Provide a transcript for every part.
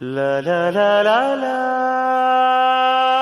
La la la la la.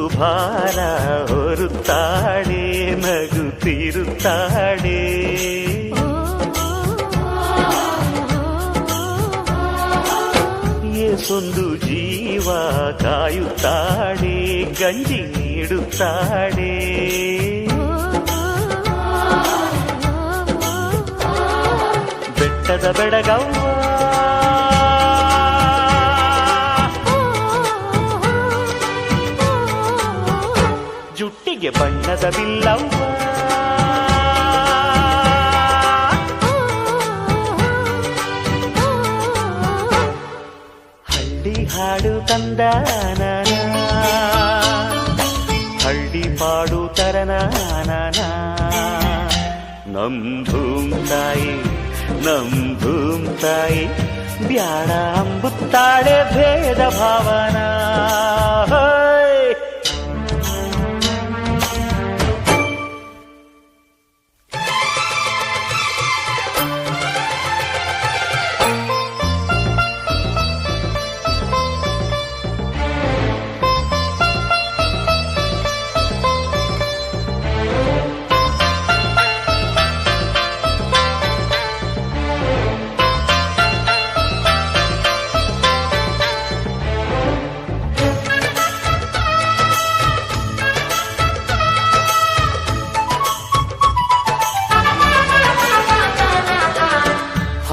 ಭಾರ ಹೊರುತ್ತಾಳೆ ನಗುತ್ತಿರುತ್ತಾಳೆ ಏಸೊಂದು ಜೀವ ಕಾಯುತ್ತಾಳೆ ಗಂಜಿ ನೀಡುತ್ತಾಳೆ ಬೆಟ್ಟದ ಬೆಡಗವ್ವ ಜುಟ್ಟಿಗೆ ಬಣ್ಣದ ಬಿಲ್ಲವ್ವ ಹಳ್ಳಿ ಹಾಡು ತಂದಾನ ಹಳ್ಳಿ ಪಾಡು ತರನಾನ ನಮ್ ಭೂಮ್ ತಾಯಿ ನಮ್ ಭೂಮ್ ತಾಯಿ ಬ್ಯಾಡ ಅಂಬುತ್ತಾಳೆ ಭೇದ ಭಾವನ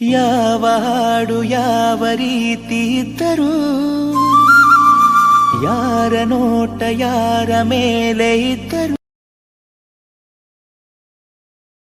ಯಾವ ಹಾಡು ಯಾವ ರೀತಿ ಇದ್ದರೂ ಯಾರ ನೋಟ ಯಾರ ಮೇಲೆ ಇದ್ದರು